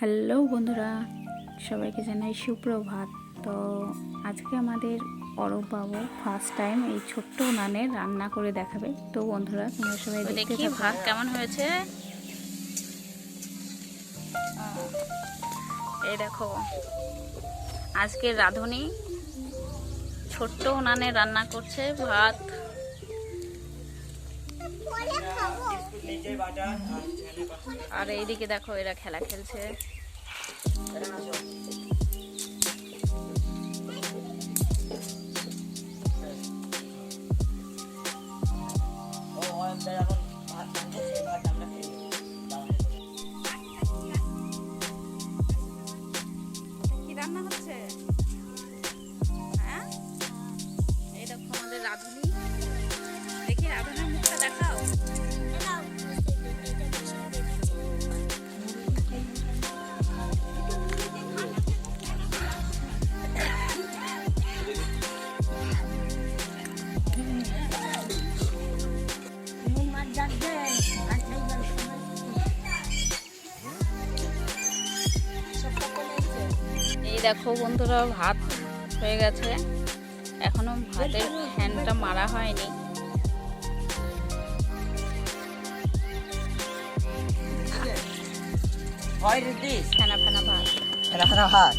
Hello বন্ধুরা সবাইকে জানাই সুপ্রভাত। তো আজকে আমাদের অরব বাবু ফার্স্ট টাইম এই ছোট্ট উনানে রান্না করে দেখাবে। তো বন্ধুরা তোমরা সবাই দেখতে দেখি ভাত কেমন হয়েছে? এই দেখো আজকে রাঁধুনি ছোট্ট উনানে রান্না করছে ভাত। আর এইদিকে দেখো এরা খেলা খেলছে। কি এই দেখো বন্ধুরা ভাত হয়ে গেছে। এখনও ভাতের ফ্যানটা মারা হয়নি। হয় দিদি ফেনা ফেনা ভাত। রান্না ভাত।